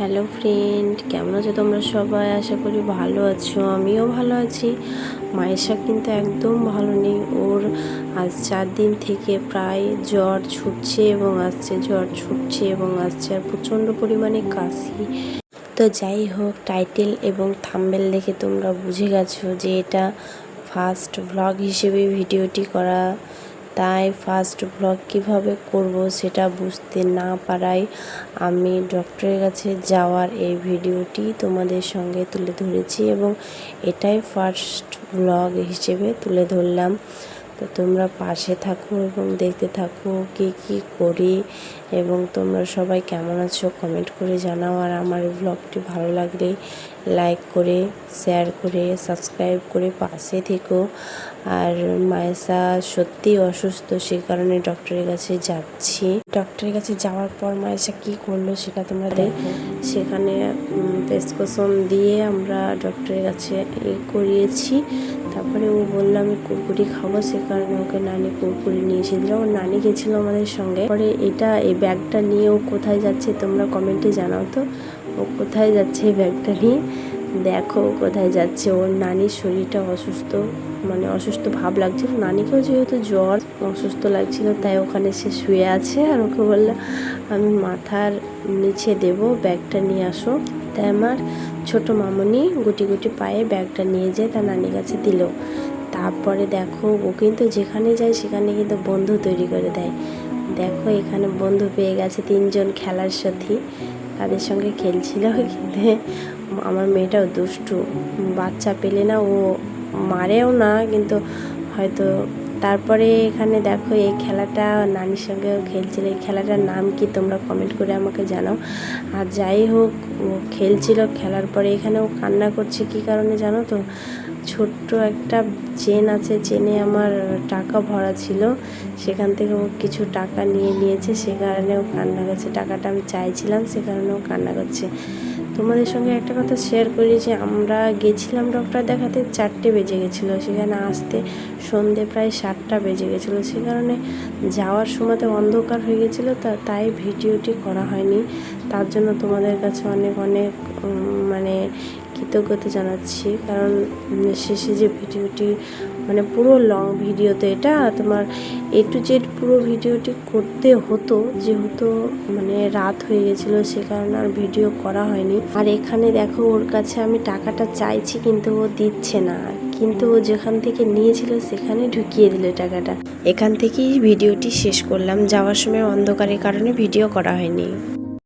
Hello friend, কেমন আছো তোমরা সবাই? আশা করি ভালো আছো, আমিও ভালো আছি। মায়েশা কিন্তু একদম ভালো নেই। ওর আজ চার দিন থেকে প্রায় জ্বর ছুটছে এবং আসছে, জ্বর ছুটছে এবং আসছে আর প্রচণ্ড পরিমাণে কাশি। তো যাই হোক, টাইটেল এবং থাম্বেল দেখে তোমরা বুঝে গেছো যে এটা ফার্স্ট ভ্লগ হিসেবে ভিডিওটি করা তাই ফার্স্ট ব্লগ কীভাবে করব সেটা বুঝতে না পারায় আমি ডক্টরের কাছে যাওয়ার এই ভিডিওটি তোমাদের সঙ্গে তুলে ধরেছি এবং এটাই ফার্স্ট ব্লগ হিসেবে তুলে ধরলাম। তো তোমরা পাশে থাকো এবং দেখতে থাকো কি কি করি এবং তোমরা সবাই কেমন আছো কমেন্ট করে জানাও। আর আমার ব্লগটি ভালো লাগলে লাইক করে শেয়ার করে সাবস্ক্রাইব করে পাশে থেকো। আর মায়েসা সত্যিই অসুস্থ, সে কারণে ডক্টরের কাছে যাচ্ছি। ডক্টরের কাছে যাওয়ার পর মায়েসা কি করল সেটা তোমরা দেখো। সেখানে প্রেসক্রিপশন দিয়ে আমরা ডক্টরের কাছে করিয়েছি। তারপরে ও বলল, আমি কুরকুরি খাব। সে কারণে ওকে নানি কুরকুরি নিয়ে এসেছিল ওর নানি গেছিল আমাদের সঙ্গে। পরে এটা ব্যাগটা নিয়ে ও কোথায় যাচ্ছে তোমরা কমেন্টে জানাও তো। ও কোথায় যাচ্ছে এই ব্যাগটা নিয়ে? দেখো কোথায় যাচ্ছে। ওর নানির শরীরটা অসুস্থ মানে অসুস্থ ভাব লাগছিল। নানিকেও যেহেতু জ্বর, অসুস্থ লাগছিল, তাই ওখানে সে শুয়ে আছে আর ওকে বলল, আমি মাথার নিচে দেব, ব্যাগটা নিয়ে আসো। তাই আমার ছোট মামনি গুটি গুটি পায়ে ব্যাগটা নিয়ে যেয়ে তার নানির কাছে দিল। তারপরে দেখো ও কিন্তু যেখানে যায় সেখানে কিন্তু বন্ধু তৈরি করে দেয়। দেখো, এখানে বন্ধু পেয়ে গেছে তিনজন খেলার সাথী। তাদের সঙ্গে খেলছিল কিন্তু আমার মেয়েটাও দুষ্টু। বাচ্চা পেলে না, ও মারেও না, কিন্তু হয়তো তারপরে এখানে দেখো, এই খেলাটা নানির সঙ্গেও খেলছিল। এই খেলাটার নাম কি তোমরা কমেন্ট করে আমাকে জানাও। আর যাই হোক, ও খেলছিল, খেলার পরে এখানে ও কান্না করছে, কি কারণে জানো তো? ছোট্ট একটা চেন আছে, চেনে আমার টাকা ভরা ছিল। সেখান থেকে ও কিছু টাকা নিয়ে নিয়েছে, সে কারণে ও কান্না করছে। টাকাটা আমি চাইছিলাম, সে কারণে ও কান্না করছে। তোমাদের সঙ্গে একটা কথা শেয়ার করি যে, আমরা গেছিলাম ডক্টর দেখাতে, চারটে বেজে গেছিল। সেখানে আসতে সন্ধে প্রায় সাতটা বেজে গেছিল। সে কারণে যাওয়ার সময়তে অন্ধকার হয়ে গেছিল, তা, তাই ভিডিওটি করা হয়নি। তার জন্য তোমাদের কাছে অনেক অনেক মানে কৃতজ্ঞতা জানাচ্ছি। কারণ শেষে যে ভিডিওটি মানে পুরো লং ভিডিও তো এটা, তোমার এ টু জেড পুরো ভিডিওটি করতে হতো। যেহেতু মানে রাত হয়ে গেছিল, সে কারণে আর ভিডিও করা হয়নি। আর এখানে দেখো, ওর কাছে আমি টাকাটা চাইছি, কিন্তু ও দিচ্ছে না। কিন্তু ও যেখান থেকে নিয়েছিল, সেখানে ঢুকিয়ে দিল টাকাটা। এখান থেকেই ভিডিওটি শেষ করলাম। যাওয়ার সময় অন্ধকারের কারণে ভিডিও করা হয়নি।